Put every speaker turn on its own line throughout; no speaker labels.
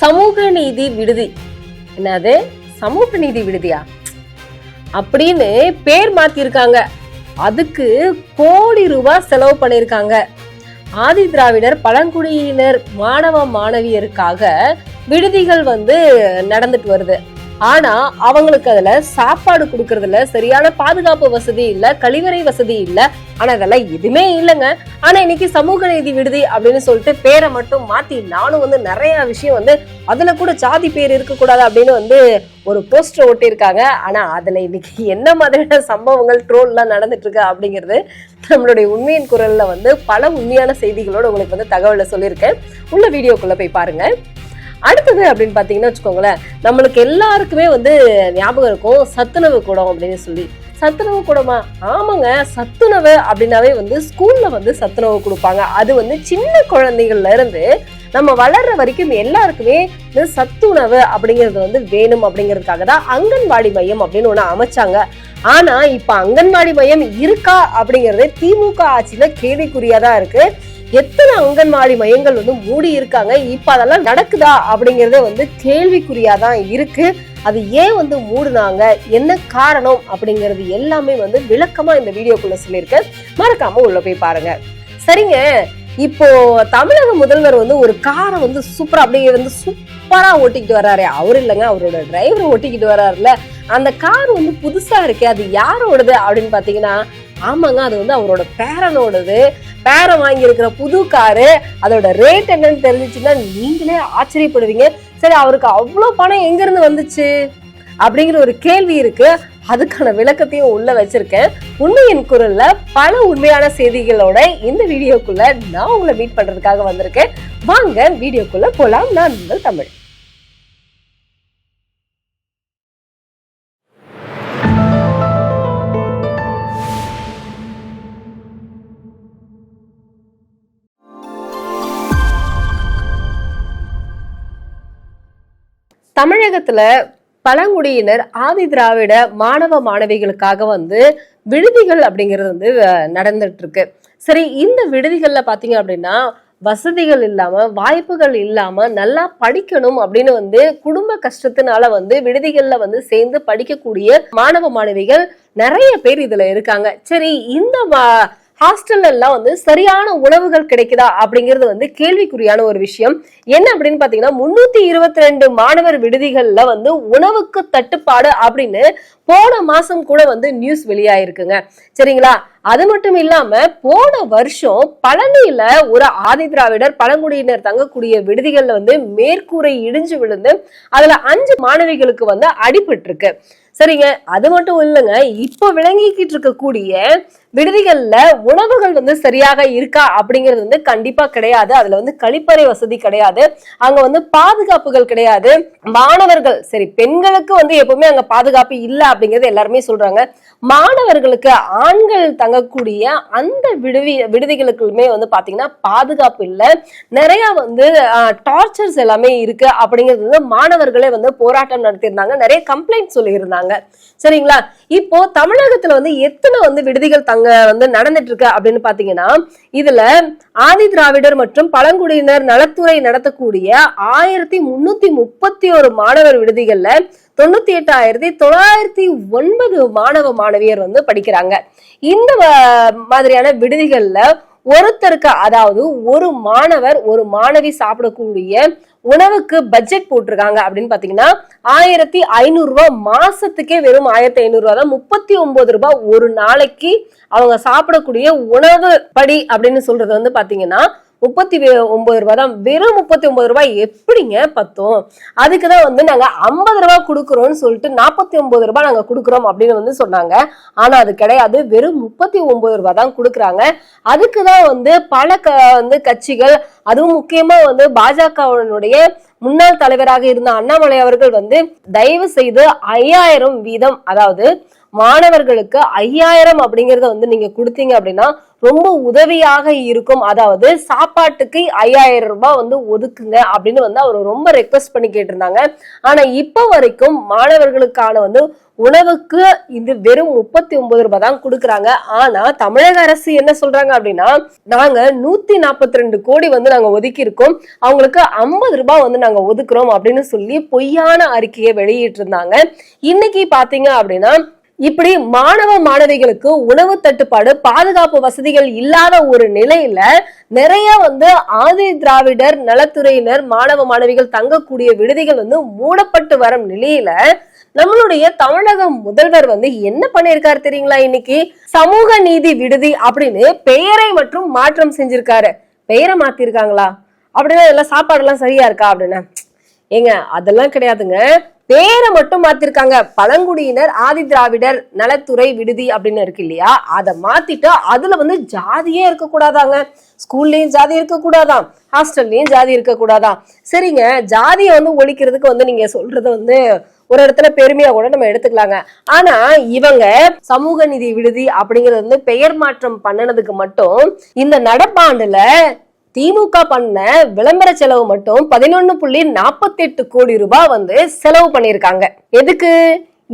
சமூக நீதி விடுதி. என்னது? சமூக நீதி விடுதியா? அப்படின்னு பேர் மாத்திருக்காங்க. அதுக்கு கோடி ரூபாய் செலவு பண்ணியிருக்காங்க ஆதி திராவிடர் பழங்குடியினர் மாணவ மாணவியருக்காக விடுதிகள் வந்து நடந்துட்டு வருது. ஆனா அவங்களுக்கு அதுல சாப்பாடு கொடுக்கறதுல சரியான பாதுகாப்பு வசதி இல்ல கழிவறை வசதி இல்ல. ஆனா அதெல்லாம் எதுவுமே இல்லைங்க. ஆனா இன்னைக்கு சமூக நீதி விடுதி அப்படின்னு சொல்லிட்டு பேரை மட்டும் மாத்தி நானும் வந்து நிறைய விஷயம் வந்து அதுல கூட ஜாதி பேர் இருக்கக்கூடாது அப்படின்னு வந்து ஒரு போஸ்டர் ஒட்டியிருக்காங்க. ஆனா அதுல இன்னைக்கு என்ன மாதிரியான சம்பவங்கள் ட்ரோல் எல்லாம் நடந்துட்டு இருக்கு அப்படிங்கிறது நம்மளுடைய உண்மையின் குரல்ல வந்து பல உண்மையான செய்திகளோட உங்களுக்கு வந்து தகவலை சொல்லியிருக்கேன். உள்ள வீடியோக்குள்ள போய் பாருங்க. அடுத்தது அப்படின்னு பார்த்தீங்கன்னா வச்சுக்கோங்களேன் நம்மளுக்கு எல்லாருக்குமே வந்து ஞாபகம் இருக்கும் சத்துணவு கூடம் அப்படின்னு சொல்லி. சத்துணவு கூடமா? ஆமாங்க சத்துணவு அப்படின்னாவே வந்து ஸ்கூல்ல வந்து சத்துணவு கொடுப்பாங்க. அது வந்து சின்ன குழந்தைகள்ல இருந்து நம்ம வளர்ற வரைக்கும் எல்லாருக்குமே இந்த சத்துணவு அப்படிங்கிறது வந்து வேணும் அப்படிங்கிறதுக்காக தான் அங்கன்வாடி மையம் அப்படின்னு ஒன்று அமைச்சாங்க. ஆனா இப்ப அங்கன்வாடி மையம் இருக்கா அப்படிங்கிறது திமுக ஆட்சியில கேள்விக்குறியா தான் இருக்கு. எத்தனை அங்கன்வாடி மையங்கள் வந்து மூடி இருக்காங்க? இப்ப அதெல்லாம் நடக்குதா? அப்படிங்கறதே வந்து கேள்விக்குறியா தான் இருக்கு. அது ஏன் வந்து மூடுனாங்க? என்ன காரணம்? அப்படிங்கிறது எல்லாமே வந்து விளக்கமா இந்த வீடியோக்குள்ள சொல்லியிருக்கேன். மறக்காம உள்ள போய் பாருங்க. சரிங்க. இப்போ தமிழக முதல்வர் வந்து ஒரு காரை வந்து சூப்பரா அப்படியே வந்து சூப்பரா ஓட்டிக்கிட்டு வர்றாரு. அவர் இல்லைங்க அவரோட டிரைவர் ஓட்டிக்கிட்டு வர்றாருல அந்த கார் வந்து புதுசா இருக்கே அது யாரோடது அப்படின்னு பாத்தீங்கன்னா ஆமாங்க அது வந்து அவரோட பேரனோடது. பேரன் வாங்கியிருக்கிற புது காரு அதோட ரேட் என்னன்னு தெரிஞ்சுச்சுன்னா நீங்களே ஆச்சரியப்படுவீங்க. சரி அவருக்கு அவ்வளோ பணம் எங்கேருந்து வந்துச்சு? அப்படிங்கிற ஒரு கேள்வி இருக்கு. அதுக்கான விளக்கத்தையும் உள்ள வச்சிருக்கேன். உண்மையின் குரல்ல பல உண்மையான செய்திகளோட இந்த வீடியோக்குள்ள நான் உங்களை மீட் பண்றதுக்காக வந்திருக்கேன். வாங்க வீடியோக்குள்ள போலாம். நான் உங்கள் தமிழ். தமிழகத்துல பழங்குடியினர் ஆதி திராவிட மாணவ மாணவிகளுக்காக வந்து விடுதிகள் அப்படிங்கிறது வந்து நடந்துட்டு இருக்கு சரி இந்த விடுதிகள்ல பாத்தீங்க அப்படின்னா வசதிகள் இல்லாம வாய்ப்புகள் இல்லாம நல்லா படிக்கணும் அப்படின்னு வந்து குடும்ப கஷ்டத்தினால வந்து விடுதிகள்ல வந்து சேர்ந்து படிக்கக்கூடிய மாணவ மாணவிகள் நிறைய பேர் இதுல இருக்காங்க. சரி இந்த ஹாஸ்டல்லாம் ஹாஸ்டல்ல எல்லாம் வந்து சரியான உணவுகள் கிடைக்குதா அப்படிங்கிறது வந்து கேள்விக்குறியான ஒரு விஷயம். என்ன அப்படின்னு பாத்தீங்கன்னா முன்னூத்தி இருபத்தி ரெண்டு மாணவர் விடுதிகள்ல வந்து உணவுக்கு தட்டுப்பாடு அப்படின்னு போன மாசம் கூட வந்து நியூஸ் வெளியாயிருக்குங்க. சரிங்களா? அது மட்டும் இல்லாம போன வருஷம் பழனியில ஒரு ஆதி திராவிடர் பழங்குடியினர் தங்கக்கூடிய விடுதிகள்ல வந்து மேற்கூரை இடிஞ்சு விழுந்து அதுல அஞ்சு மாணவிகளுக்கு வந்து அடிபட்டிருக்கு. சரிங்க அது மட்டும் இல்லைங்க இப்போ விளங்கிக்கிட்டு இருக்கக்கூடிய விடுதிகள்ல உணவுகள் வந்து சரியாக இருக்கா அப்படிங்கிறது வந்து கண்டிப்பா கிடையாது. அதுல வந்து கழிப்பறை வசதி கிடையாது. அங்க வந்து பாதுகாப்புகள் கிடையாது. மாணவர்கள் சரி பெண்களுக்கு வந்து எப்பவுமே அங்க பாதுகாப்பு இல்லை அப்படிங்கறது எல்லாருமே சொல்றாங்க. மாணவர்களுக்கு ஆண்கள் தங்கக்கூடிய அந்த விடுதி விடுதிகளுக்குமே வந்து பாத்தீங்கன்னா பாதுகாப்பு இல்லை. நிறைய வந்து டார்ச்சர்ஸ் எல்லாமே இருக்கு அப்படிங்கிறது வந்து மாணவர்களே வந்து போராட்டம் நடத்தியிருந்தாங்க. நிறைய கம்ப்ளைண்ட் சொல்லியிருந்தாங்க. சரிங்களா? இப்போ தமிழகத்துல வந்து எத்தனை வந்து விடுதிகள் தங்க வந்து நடந்துட்டு இருக்கு அப்படின்னு பாத்தீங்கன்னா இதுல ஆதி திராவிடர் மற்றும் பழங்குடியினர் நலத்துறை நடத்தக்கூடிய ஆயிரத்தி முன்னூத்தி முப்பத்தி ஒரு மாணவர் விடுதிகள்ல தொண்ணூத்தி எட்டாயிரத்தி தொள்ளாயிரத்தி ஒன்பது மாணவ மாணவியர் வந்து படிக்கிறாங்க. இந்த மாதிரியான விடுதிகள்ல ஒருத்தருக்கு அதாவது ஒரு மாணவர் ஒரு மாணவி சாப்பிடக்கூடிய உணவுக்கு பட்ஜெட் போட்டிருக்காங்க அப்படின்னு பாத்தீங்கன்னா ஆயிரத்தி ஐநூறு ரூபாய் மாசத்துக்கே வெறும் ஆயிரத்தி ஐநூறு ரூபாய் தான். முப்பத்தி ஒன்பது ரூபாய் ஒரு நாளைக்கு அவங்க சாப்பிடக்கூடிய உணவு படி அப்படின்னு சொல்றது வந்து பாத்தீங்கன்னா முப்பத்தி வே- ஒன்பது ரூபாய் தான். வெறும் முப்பத்தி ஒன்பது ரூபாய் எப்படிங்க பத்தும்? அதுக்கு தான் வந்து நாங்க ஐம்பது ரூபாய் கொடுக்குறோம்னு சொல்லிட்டு நாற்பத்தி ஒன்பது ரூபாய் நாங்க கொடுக்குறோம் அப்படின்னு வந்து சொன்னாங்க. ஆனா அது கிடையாது. வெறும் முப்பத்தி ஒன்பது ரூபாய் தான் கொடுக்குறாங்க. அதுக்கு தான் வந்து பல க வந்து கட்சிகள் அதுவும் முக்கியமா வந்து பாஜகவினுடைய முன்னாள் தலைவராக இருந்த அண்ணாமலை அவர்கள் வந்து தயவு செய்து ஐயாயிரம் வீதம் அதாவது மாணவர்களுக்கு ஐயாயிரம் அப்படிங்கறத வந்து நீங்க கொடுத்தீங்க அப்படின்னா ரொம்ப உதவியாக இருக்கும். அதாவது சாப்பாட்டுக்கு ஐயாயிரம் ரூபாய் வந்து ஒதுக்குங்க அப்படின்னு வந்து அவர் ரொம்ப ரெக்வஸ்ட் பண்ணி கேட்டிருந்தாங்க. ஆனா இப்ப வரைக்கும் மாணவர்களுக்கான வந்து உணவுக்கு இது வெறும் முப்பத்தி ஒன்பது ரூபாய் தான் கொடுக்குறாங்க. ஆனா தமிழக அரசு என்ன சொல்றாங்க அப்படின்னா நாங்க நூத்தி நாற்பத்தி ரெண்டு கோடி வந்து நாங்க ஒதுக்கி இருக்கோம் அவங்களுக்கு ஐம்பது ரூபாய் வந்து நாங்க ஒதுக்குறோம் அப்படின்னு சொல்லி பொய்யான அறிக்கையை வெளியிட்டு இருந்தாங்க இன்னைக்கு பாத்தீங்க அப்படின்னா இப்படி மாணவ மாணவிகளுக்கு உணவு தட்டுப்பாடு பாதுகாப்பு வசதிகள் இல்லாத ஒரு நிலையில நிறைய வந்து ஆதி திராவிடர் நலத்துறையினர் மாணவ மாணவிகள் தங்கக்கூடிய விடுதிகள் வந்து மூடப்பட்டு வரும் நிலையில நம்மளுடைய தமிழக முதல்வர் வந்து என்ன பண்ணிருக்காரு தெரியுங்களா? இன்னைக்கு சமூக நீதி விடுதி அப்படின்னு பெயரை மற்றும் மாற்றம் செஞ்சிருக்காரு. பெயரை மாத்திருக்காங்களா? அப்படின்னா எல்லாம் சாப்பாடு எல்லாம் சரியா இருக்கா அப்படின்னு? ஏங்க அதெல்லாம் கிடையாதுங்க. பேரை மட்டும் மாத்திருக்காங்க. பழங்குடியினர் ஆதி திராவிடர் நலத்துறை விடுதி அப்படின்னு இருக்கு இல்லையா? அதை மாத்திட்டு அதுல வந்து ஜாதியே இருக்கக்கூடாதாங்க. ஸ்கூல்லயும் ஜாதி இருக்கக்கூடாதாம். ஹாஸ்டல்லயும் ஜாதி இருக்கக்கூடாதாம். சரிங்க ஜாதியை வந்து ஒழிக்கிறதுக்கு வந்து நீங்க சொல்றது வந்து ஒரு இடத்துல பெருமையா கூட நம்ம எடுத்துக்கலாங்க. ஆனா இவங்க சமூக நிதி விடுதி அப்படிங்கறது வந்து பெயர் மாற்றம் பண்ணனதுக்கு மட்டும் இந்த நடப்பாண்டுல திமுக பண்ண விளம்பர செலவு மட்டும் பதினொன்னு புள்ளி நாற்பத்தி எட்டு கோடி ரூபாய் வந்து செலவு பண்ணிருக்காங்க எதுக்கு?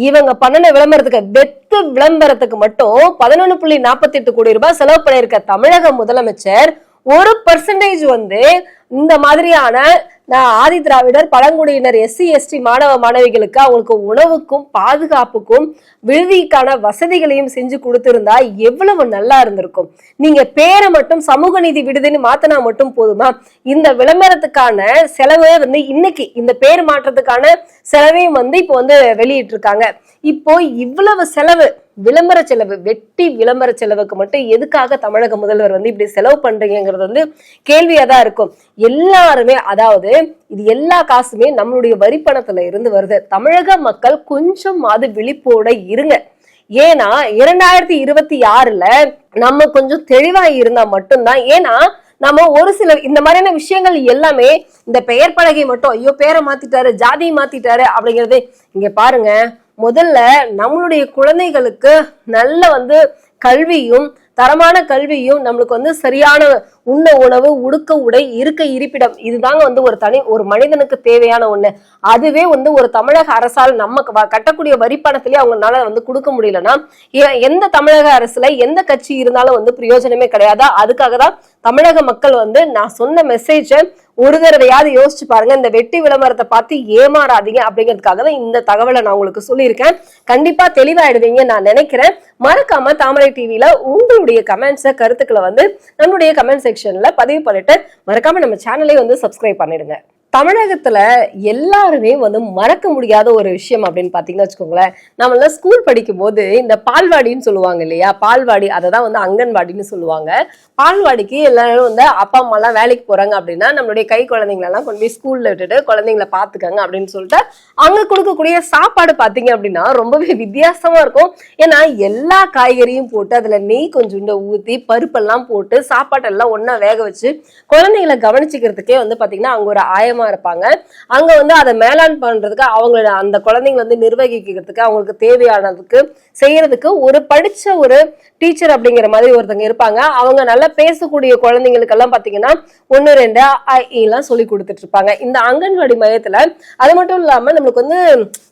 இவங்க பண்ணின விளம்பரத்துக்கு வெத்து விளம்பரத்துக்கு மட்டும் பதினொன்னு புள்ளி நாற்பத்தி எட்டு கோடி ரூபாய் செலவு பண்ணிருக்க தமிழக முதலமைச்சர் ஒரு பர்சன்டேஜ் வந்து இந்த மாதிரியான நான் ஆதி திராவிடர் பழங்குடியினர் எஸ்சி எஸ்டி மாணவ மாணவிகளுக்கு அவங்களுக்கு உணவுக்கும் பாதுகாப்புக்கும் விடுதிக்கான வசதிகளையும் செஞ்சு கொடுத்திருந்தா எவ்வளவு நல்லா இருந்திருக்கும். நீங்க பேரை மட்டும் சமூக நீதி விடுதின்னு மாத்தினா மட்டும் போதுமா? இந்த விளம்பரத்துக்கான செலவே வந்து இன்னைக்கு இந்த பேர் மாற்றத்துக்கான செலவையும் வந்து இப்போ வந்து வெளியிட்டு இருக்காங்க இப்போ இவ்வளவு செலவு விளம்பர செலவு வெட்டி விளம்பர செலவுக்கு மட்டும் எதுக்காக தமிழக முதல்வர் வந்து இப்படி செலவு பண்றீங்கிறது வந்து கேள்வியா தான் இருக்கும். எல்லாருமே அதாவது இது எல்லா காசுமே நம்மளுடைய வரி பணத்துல இருந்து வருது. தமிழக மக்கள் கொஞ்சம் அது விழிப்போட இருங்க. ஏன்னா இரண்டாயிரத்தி இருபத்தி ஆறுல நம்ம கொஞ்சம் தெளிவா இருந்தா மட்டும்தான். ஏன்னா நம்ம ஒரு சில இந்த மாதிரியான விஷயங்கள் எல்லாமே இந்த பெயர் பலகை மட்டும் ஐயோ பேரை மாத்திட்டாரு ஜாதியை மாத்திட்டாரு அப்படிங்கறது இங்க பாருங்க. முதல்ல நம்மளுடைய குழந்தைகளுக்கு நல்ல வந்து கல்வியும் தரமான கல்வியும் நம்மளுக்கு வந்து சரியான உண்ண உணவு உடுக்க உடை இருக்க இருப்பிடம். இதுதாங்க வந்து ஒரு தனி ஒரு மனிதனுக்கு தேவையான ஒண்ணு. அதுவே வந்து ஒரு தமிழக அரசால் நம்ம கட்டக்கூடிய வரி பணத்திலே அவங்களால வந்து கொடுக்க முடியலன்னா எந்த தமிழக அரசுல எந்த கட்சி இருந்தாலும் வந்து பிரயோஜனமே கிடையாது? அதுக்காக தான் தமிழக மக்கள் வந்து நான் சொன்ன மெசேஜை ஒரு தடவையாவது யோசிச்சு பாருங்க இந்த வெட்டி விளம்பரத்தை பார்த்து ஏமாறாதீங்க அப்படிங்கிறதுக்காக தான் இந்த தகவலை நான் உங்களுக்கு சொல்லியிருக்கேன். கண்டிப்பா தெளிவாயிடுவீங்க நான் நினைக்கிறேன். மறக்காம தாமரை டிவியில உங்களுடைய கமெண்ட்ஸை கருத்துக்களை வந்து நம்மளுடைய கமெண்ட் செக்ஷன்ல பதிவு பண்ணிட்டு மறக்காம நம்ம சேனலை வந்து சப்ஸ்கிரைப் பண்ணிடுங்க. தமிழகத்துல எல்லாருமே வந்து மறக்க முடியாத ஒரு விஷயம் அப்படின்னு பாத்தீங்கன்னா வச்சுக்கோங்களேன். நம்மள ஸ்கூல் படிக்கும் போது இந்த பால்வாடின்னு சொல்லுவாங்க இல்லையா? பால்வாடி அதை தான் வந்து அங்கன்வாடின்னு சொல்லுவாங்க. பால்வாடிக்கு எல்லாரும் வந்து அப்பா அம்மா எல்லாம் வேலைக்கு போறாங்க அப்படின்னா நம்மளுடைய கை குழந்தைங்களெல்லாம் கொண்டு போய் ஸ்கூல்ல விட்டுட்டு குழந்தைங்கள பாத்துக்கங்க அப்படின்னு சொல்லிட்டு அங்க கொடுக்கக்கூடிய சாப்பாடு பாத்தீங்க அப்படின்னா ரொம்பவே வித்தியாசமா இருக்கும். ஏன்னா எல்லா காய்கறியும் போட்டு அதுல நெய் கொஞ்சோண்டு ஊத்தி பருப்பெல்லாம் போட்டு சாப்பாட்டெல்லாம் ஒன்னா வேக வச்சு குழந்தைங்களை கவனிச்சுக்கிறதுக்கே வந்து பாத்தீங்கன்னா அங்க ஒரு ஆயமா இருப்பாங்க. அங்க வந்து அதை மேலாண் பண்றதுக்கு அவங்கள அந்த குழந்தைங்களை வந்து நிர்வகிக்கிறதுக்கு அவங்களுக்கு தேவையானதுக்கு செய்யறதுக்கு ஒரு படிச்ச ஒரு டீச்சர் அப்படிங்கிற மாதிரி ஒருத்தங்க இருப்பாங்க. அவங்க நல்லா பேசக்கூடிய குழந்தைங்களுக்கெல்லாம் பாத்தீங்கன்னா ஒன்னு ரெண்டு எல்லாம் சொல்லி கொடுத்துட்டு இருப்பாங்க இந்த அங்கன்வாடி மையத்துல அது மட்டும் இல்லாம நம்மளுக்கு வந்து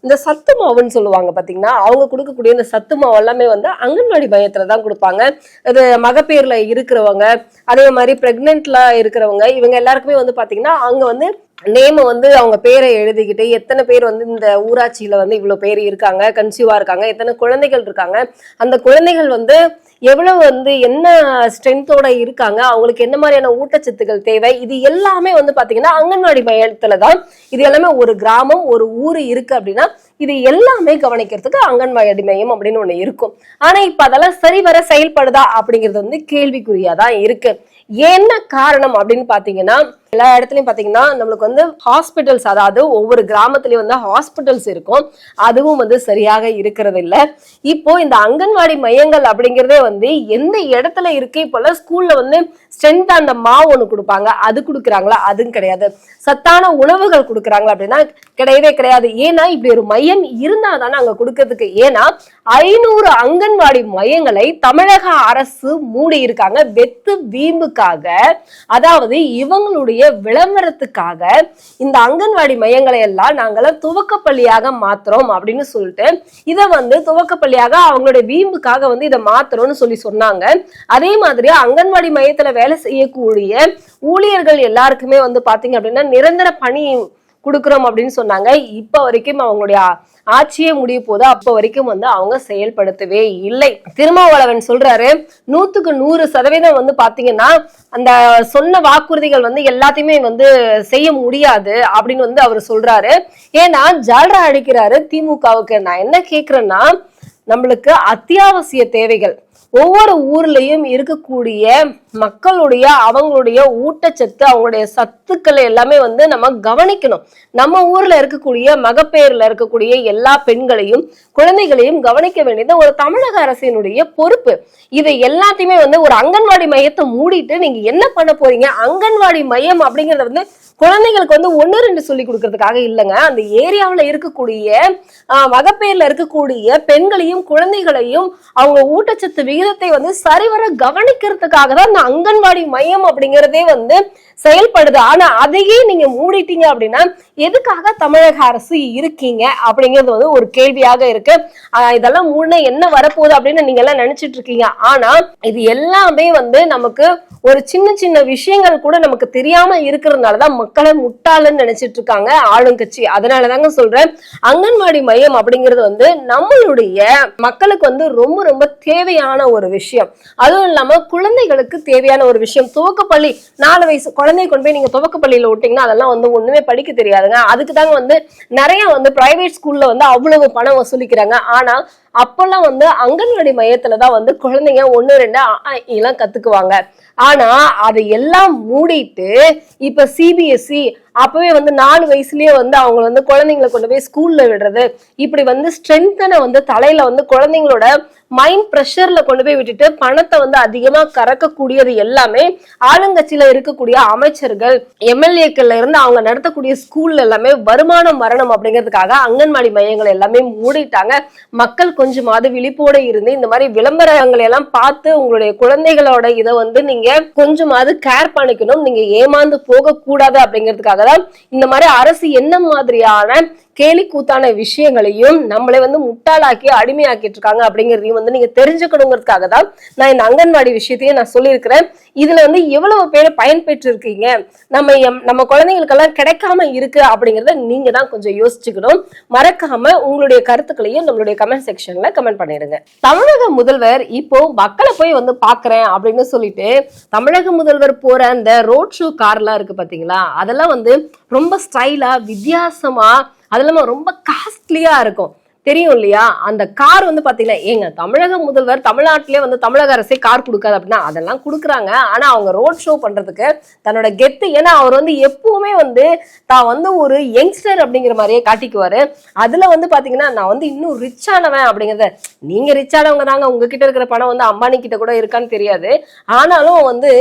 இந்த சத்து மாவுன்னு சொல்லுவாங்க பாத்தீங்கன்னா அவங்க கொடுக்கக்கூடிய இந்த சத்து மாவு எல்லாமே வந்து அங்கன்வாடி மையத்துல தான் கொடுப்பாங்க. அது மகப்பேர்ல இருக்கிறவங்க அதே மாதிரி பிரெக்னென்ட்ல இருக்கிறவங்க இவங்க எல்லாருக்குமே வந்து பாத்தீங்கன்னா அங்க வந்து நேமை வந்து அவங்க பேரை எழுதிக்கிட்டு எத்தனை பேர் வந்து இந்த ஊராட்சியில வந்து இவ்வளோ பேர் இருக்காங்க கன்சீவா இருக்காங்க எத்தனை குழந்தைகள் இருக்காங்க அந்த குழந்தைகள் வந்து எவ்வளவு வந்து என்ன ஸ்ட்ரென்த்தோட இருக்காங்க அவங்களுக்கு என்ன மாதிரியான ஊட்டச்சத்துக்கள் தேவை இது எல்லாமே வந்து பாத்தீங்கன்னா அங்கன்வாடி மையத்துல தான். இது எல்லாமே ஒரு கிராமம் ஒரு ஊர் இருக்கு அப்படின்னா இது எல்லாமே கவனிக்கிறதுக்கு அங்கன்வாடி மையம் அப்படின்னு ஒண்ணு இருக்கும். ஆனா இப்ப அதெல்லாம் சரிவர செயல்படுதா அப்படிங்கிறது வந்து கேள்விக்குறியா தான் இருக்கு. என்ன காரணம் அப்படின்னு பாத்தீங்கன்னா எல்லா இடத்துலயும் பாத்தீங்கன்னா நம்மளுக்கு வந்து ஹாஸ்பிட்டல்ஸ் அதாவது ஒவ்வொரு கிராமத்துலயும் வந்து ஹாஸ்பிட்டல்ஸ் இருக்கும். அதுவும் வந்து சரியாக இருக்கிறது இல்ல இப்போ இந்த அங்கன்வாடி மையங்கள் அப்படிங்கறதே வந்து எந்த இடத்துல இருக்கு? இப்போல்லாம் ஸ்கூல்ல வந்து ஸ்ட்ரென்த் அந்த மாவு ஒண்ணு கொடுப்பாங்க. அது கொடுக்குறாங்களா? அதுவும் கிடையாது. சத்தான உணவுகள் கொடுக்குறாங்களா அப்படின்னா கிடையவே கிடையாது. ஏன்னா இப்படி ஒரு மையம் இருந்தா தானே அங்க கொடுக்கறதுக்கு. ஏன்னா ஐநூறு அங்கன்வாடி மையங்களை தமிழக அரசு மூடி இருக்காங்க வெத்து வீம்புக்காக. அதாவது இவங்களுடைய விளம்பரத்துக்காக இந்த அங்கன்வாடி மையங்களை எல்லாம் நாங்களாம் துவக்கப்பள்ளியாக மாத்துறோம் அப்படின்னு சொல்லிட்டு இதை வந்து துவக்கப்பள்ளியாக அவங்களுடைய வீம்புக்காக வந்து இதை மாத்துறோம்னு சொல்லி சொன்னாங்க. அதே மாதிரி அங்கன்வாடி மையத்துல வேலை செய்யக்கூடிய ஊழியர்கள் எல்லாருக்குமே வந்து பாத்தீங்க அப்படின்னா நிரந்தர பணி கொடுக்குறோம் அப்படின்னு சொன்னாங்க. இப்ப வரைக்கும் அவங்களுடைய ஆட்சியே முடிய போது அப்ப வரைக்கும் வந்து அவங்க செயல்படுத்தவே இல்லை. திருமாவளவன் சொல்றாரு நூத்துக்கு நூறு சதவீதம் வந்து பாத்தீங்கன்னா அந்த சொன்ன வாக்குறுதிகள் வந்து எல்லாத்தையுமே வந்து செய்ய முடியாது அப்படின்னு வந்து அவர் சொல்றாரு. ஏன்னா ஜால்ரா அடிக்கிறாரு திமுகவுக்கு. நான் என்ன கேக்குறேன்னா நம்மளுக்கு அத்தியாவசிய தேவைகள். ஒவ்வொரு ஊர்லயும் இருக்கக்கூடிய மக்களுடைய அவங்களுடைய ஊட்டச்சத்து அவங்களுடைய சத்துக்களை எல்லாமே வந்து நம்ம கவனிக்கணும். நம்ம ஊர்ல இருக்கக்கூடிய மகப்பேர்ல இருக்கக்கூடிய எல்லா பெண்களையும் குழந்தைகளையும் கவனிக்க வேண்டியது ஒரு தமிழக அரசினுடைய பொறுப்பு. இதை எல்லாத்தையுமே வந்து ஒரு அங்கன்வாடி மையத்தை மூடிட்டு நீங்க என்ன பண்ண போறீங்க? அங்கன்வாடி மையம் அப்படிங்கறத வந்து குழந்தைங்களுக்கு வந்து ஒண்ணு ரெண்டு சொல்லி கொடுக்கறதுக்காக இல்லைங்க. அந்த ஏரியாவுல இருக்கக்கூடிய ஆஹ், இருக்கக்கூடிய பெண்களையும் குழந்தைகளையும் அவங்க ஊட்டச்சத்து விகிதத்தை வந்து சரிவர கவனிக்கிறதுக்காக தான் அங்கன்வாடி மையம் அப்படிங்கறதே வந்து செயல்படுது. ஆனா அதையே நீங்க மூடிட்டீங்க அப்படின்னா எதுக்காக தமிழக அரசு இருக்கீங்க அப்படிங்கிறது வந்து ஒரு கேள்வியாக இருக்கு. இதெல்லாம் மூணு என்ன வரப்போகுது அப்படின்னு நீங்க எல்லாம் நினைச்சிட்டு இருக்கீங்க. ஆனா இது எல்லாமே வந்து நமக்கு ஒரு சின்ன சின்ன விஷயங்கள் கூட நமக்கு தெரியாம இருக்கிறதுனாலதான் மக்களை முட்டாளன்னு நினைச்சிட்டு இருக்காங்க ஆளுங்கட்சி. அதனாலதாங்க சொல்றேன். அங்கன்வாடி மையம் அப்படிங்கிறது வந்து நம்மளுடைய மக்களுக்கு வந்து ரொம்ப ரொம்ப தேவையான ஒரு விஷயம். அதுவும் இல்லாம குழந்தைகளுக்கு தேவையான ஒரு விஷயம். துவக்கப்பள்ளி நாலு வயசு குழந்தைய கொண்டு போய் நீங்க துவக்கப்பள்ளியில விட்டீங்கன்னா அதெல்லாம் வந்து ஒண்ணுமே படிக்க தெரியாதுங்க. அதுக்கு தாங்க வந்து நிறைய வந்து பிரைவேட் ஸ்கூல்ல வந்து அவ்வளவு பணம் வசூலிக்கிறாங்க. ஆனா அப்பெல்லாம் வந்து அங்கன்வாடி மையத்துல தான் வந்து குழந்தைங்க ஒன்று ரெண்டு எல்லாம் ஆ, கத்துக்குவாங்க. ஆனா அதை எல்லாம் மூடிட்டு இப்ப சிபிஎஸ்சி அப்பவே வந்து நாலு வயசுலயே வந்து அவங்க வந்து குழந்தைங்களை கொண்டு போய் ஸ்கூல்ல விடுறது. இப்படி வந்து ஸ்ட்ரென்த்தனை வந்து தலையில வந்து குழந்தைங்களோட மைண்ட் ப்ரெஷர்ல கொண்டு போய் விட்டுட்டு பணத்தை வந்து அதிகமா கறக்கக்கூடியது எல்லாமே ஆளுங்கட்சியில இருக்கக்கூடிய அமைச்சர்கள் எம்எல்ஏக்கள்ல இருந்து அவங்க நடத்தக்கூடிய ஸ்கூல்ல எல்லாமே வருமானம் மரணம் அப்படிங்கிறதுக்காக அங்கன்வாடி மையங்கள் எல்லாமே மூடிட்டாங்க. மக்கள் கொஞ்சமாவது விழிப்போட இருந்து இந்த மாதிரி விளம்பரங்களை எல்லாம் பார்த்து உங்களுடைய குழந்தைகளோட இதை வந்து நீங்க கொஞ்சமாவது கேர் பண்ணிக்கணும். நீங்க ஏமாந்து போக கூடாது அப்படிங்கிறதுக்காக தான் இந்த மாதிரி அரசு என்ன மாதிரியான கேலி கூத்தான விஷயங்களையும் நம்மளை வந்து முட்டாளாக்கி அடிமையாக்கிட்டு இருக்காங்க அப்படிங்கிறதையும் வந்து நீங்க தெரிஞ்சுக்கணுங்கிறதுக்காக தான் நான் இந்த அங்கன்வாடி விஷயத்தையும் நான் சொல்லியிருக்கிறேன். இதுல வந்து எவ்வளவு பேர் பயன்பெற்று இருக்கீங்க நம்ம எம்- நம்ம குழந்தைங்களுக்கெல்லாம் கிடைக்காம இருக்கு அப்படிங்கிறத நீங்க தான் கொஞ்சம் யோசிச்சுக்கணும். மறக்காம உங்களுடைய கருத்துக்களையும் நம்மளுடைய கமெண்ட் செக்ஷன்ல கமெண்ட் பண்ணிடுங்க. தமிழக முதல்வர் இப்போ மக்களை போய் வந்து பாக்குறேன் அப்படின்னு சொல்லிட்டு தமிழக முதல்வர் போற அந்த ரோட் ஷோ கார்லாம் இருக்கு பாத்தீங்களா? அதெல்லாம் வந்து ரொம்ப ஸ்டைலா வித்தியாசமா அது இல்லாமல் ரொம்ப காஸ்ட்லியாக இருக்கும். தெரியும் இல்லையா? அந்த கார் வந்து பார்த்தீங்கன்னா ஏங்க தமிழக முதல்வர் தமிழ்நாட்டிலே வந்து தமிழக அரசே கார் கொடுக்காது அப்படின்னா அதெல்லாம் கொடுக்குறாங்க. ஆனால் அவங்க ரோட் ஷோ பண்ணுறதுக்கு தன்னோட கெத்து ஏன்னா அவர் வந்து எப்பவுமே வந்து தான் வந்து ஒரு யங்ஸ்டர் அப்படிங்கிற மாதிரியே காட்டிக்குவார். அதில் வந்து பார்த்தீங்கன்னா நான் வந்து இன்னும் ரிச்சானவன் அப்படிங்கிறத நீங்கள் ரிச்சானவங்க தாங்க. உங்ககிட்ட இருக்கிற பணம் வந்து அம்பானி கிட்ட கூட இருக்கான்னு தெரியாது. ஆனாலும் வந்து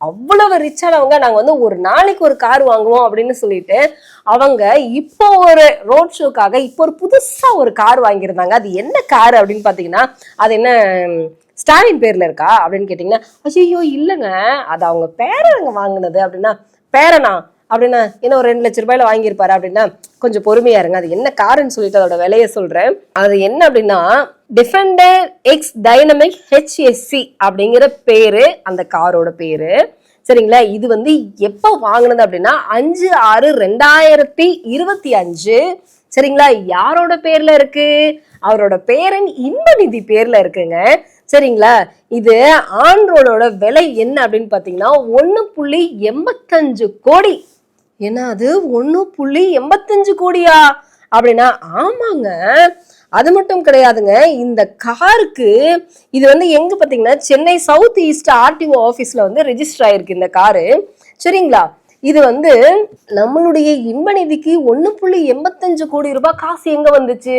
அவ்வளவு ரிச்சானவங்க நாங்க வந்து ஒரு நாளைக்கு ஒரு கார் வாங்குவோம் அப்படின்னு சொல்லிட்டு அவங்க இப்போ ஒரு ரோட் ஷோக்காக இப்போ ஒரு புதுசா ஒரு கார் வாங்கியிருந்தாங்க. அது என்ன கார் அப்படின்னு பாத்தீங்கன்னா அது என்ன ஸ்டாலின் பேர்ல இருக்கா அப்படின்னு கேட்டீங்கன்னா ஐயோ இல்லைங்க. அது அவங்க பேரனுங்க வாங்கினது அப்படின்னா பேரனா? அப்படின்னா என்ன ஒரு ரெண்டு லட்ச ரூபாயில வாங்கியிருப்பாரு அப்படின்னா கொஞ்சம் பொறுமையா இருங்க. அது என்ன காருன்னு சொல்லிட்டு அதோட விலையை சொல்றேன். அது என்ன அப்படின்னா டிஃபெண்டர் எக்ஸ் டைனமிக் ஹெச்எஸ்சி அப்படிங்கிற பேரு அந்த காரோட பேரு. சரிங்களா? இது வந்து எப்போ வாங்கினது அப்படின்னா அஞ்சு ஆறு ரெண்டாயிரத்தி இருபத்தி அஞ்சு. சரிங்களா? யாரோட பேர்ல இருக்கு? அவரோட பேரன் இன்பநிதி பேர்ல இருக்குங்க. சரிங்களா? இது ஆண்ட்ரோடோட விலை என்ன அப்படின்னு பாத்தீங்கன்னா ஒன்னு புள்ளி எண்பத்தஞ்சு கோடி ஏன்னா அது ஒன்று புள்ளி எண்பத்தஞ்சு கோடியா? அப்படின்னா ஆமாங்க. அது மட்டும் கிடையாதுங்க. இந்த காருக்கு இது வந்து எங்க பாத்தீங்கன்னா சென்னை சவுத் ஈஸ்ட் ஆர்டிஓ ஆஃபீஸில் வந்து ரெஜிஸ்டர் ஆயிருக்கு இந்த காரு. சரிங்களா? இது வந்து நம்மளுடைய இன்ப நிதிக்கு புள்ளி எண்பத்தஞ்சு கோடி ரூபாய் காசு எங்க வந்துச்சு?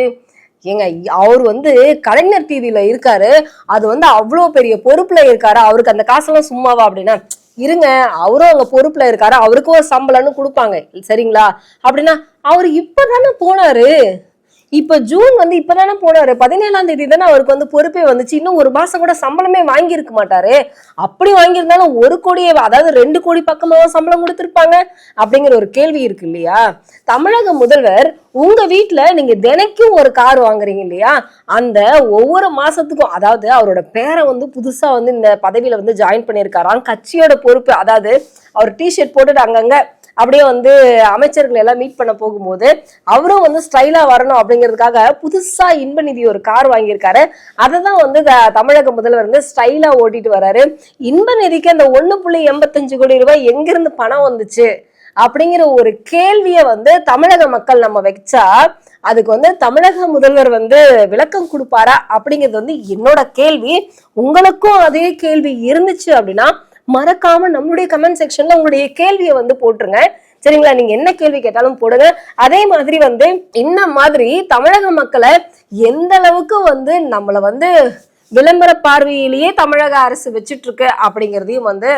ஏங்க அவர் வந்து கலைஞர் டிவியில இருக்காரு. அது வந்து அவ்வளோ பெரிய பொறுப்புல இருக்காரு? அவருக்கு அந்த காசெல்லாம் சும்மாவா அப்படின்னா இருங்க அவரும் அங்க பொறுப்புல இருக்காரு அவருக்கும் ஒரு சம்பளம்னு கொடுப்பாங்க. சரிங்களா? அப்படின்னா அவர் இப்பதானே போனாரு. இப்ப ஜூன் வந்து இப்பதானே போனாரு. பதினேழாம் தேதி தானே அவருக்கு வந்து பொறுப்பே வந்துச்சு. இன்னும் ஒரு மாசம் கூட சம்பளமே வாங்கி இருக்க மாட்டாரு. அப்படி வாங்கியிருந்தாலும் ஒரு கோடியே அதாவது ரெண்டு கோடி பக்கமாக சம்பளம் கொடுத்துருப்பாங்க அப்படிங்கிற ஒரு கேள்வி இருக்கு இல்லையா? தமிழக முதல்வர் உங்க வீட்டில் நீங்க தினைக்கும் ஒரு கார் வாங்குறீங்க இல்லையா? அந்த ஒவ்வொரு மாசத்துக்கும் அதாவது அவரோட பேரை வந்து புதுசா வந்து இந்த பதவியில வந்து ஜாயின் பண்ணியிருக்காராம். கட்சியோட பொறுப்பு அதாவது அவர் டிஷர்ட் போட்டுட்டு அங்கங்க அப்படியே வந்து அமைச்சர்கள் எல்லாம் மீட் பண்ண போகும்போது அவரும் வந்து ஸ்டைலா வரணும் அப்படிங்கிறதுக்காக புதுசா இன்ப நிதி ஒரு கார் வாங்கியிருக்காரு. அதை தான் வந்து த- தமிழக முதல்வர் வந்து ஸ்டைலா ஓட்டிட்டு வராரு. இன்ப நிதிக்கு அந்த ஒண்ணு புள்ளி எண்பத்தஞ்சு கோடி ரூபாய் எங்கிருந்து பணம் வந்துச்சு அப்படிங்கிற ஒரு கேள்வியை வந்து தமிழக மக்கள் நம்ம வச்சா அதுக்கு வந்து தமிழக முதல்வர் வந்து விளக்கம் கொடுப்பாரா அப்படிங்கிறது வந்து என்னோட கேள்வி. உங்களுக்கும் அதே கேள்வி இருந்துச்சு அப்படின்னா மறக்காம நம்மளுடைய கமெண்ட் செக்ஷன்ல உங்களுடைய கேள்வியை வந்து போட்டுருங்க. சரிங்களா? நீங்க என்ன கேள்வி கேட்டாலும் போடுங்க. அதே மாதிரி வந்து இந்த மாதிரி தமிழக மக்களை எந்த அளவுக்கு வந்து நம்மள வந்து விளம்பர பார்வையிலேயே தமிழக அரசு வச்சுட்டு இருக்கு அப்படிங்கிறதையும் வந்து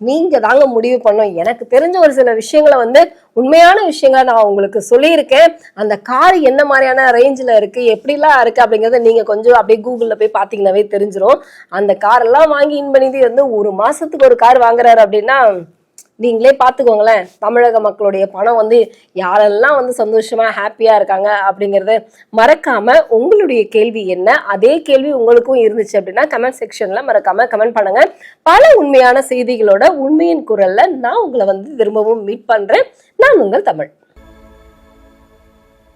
நீங்க தாங்க முடிவு பண்ணும் எனக்கு தெரிஞ்ச ஒரு சில விஷயங்களை வந்து உண்மையான விஷயங்களை நான் உங்களுக்கு சொல்லியிருக்கேன். அந்த கார் என்ன மாதிரியான ரேஞ்சில் இருக்கு எப்படிலாம் இருக்கு அப்படிங்கிறத நீங்க கொஞ்சம் அப்படியே கூகுளில் போய் பார்த்தீங்கன்னாவே தெரிஞ்சிடும் அந்த கார் எல்லாம் வாங்கி இன் பண்ணி வந்து ஒரு மாசத்துக்கு ஒரு கார் வாங்குறாரு அப்படின்னா நீங்களே பார்த்துக்கோங்களேன். தமிழக மக்களுடைய பணம் வந்து யாரெல்லாம் வந்து சந்தோஷமா ஹாப்பியா இருக்காங்க அப்படிங்கறத மறக்காம உங்களுடைய கேள்வி என்ன? அதே கேள்வி உங்களுக்கும் இருந்துச்சு அப்படின்னா கமெண்ட் செக்ஷன்ல மறக்காம கமெண்ட் பண்ணுங்க. பல உண்மையான செய்திகளோட உண்மையின் குரல்ல நான் உங்களை வந்து திரும்பவும் மீட் பண்றேன். நான் உங்கள் தமிழ்.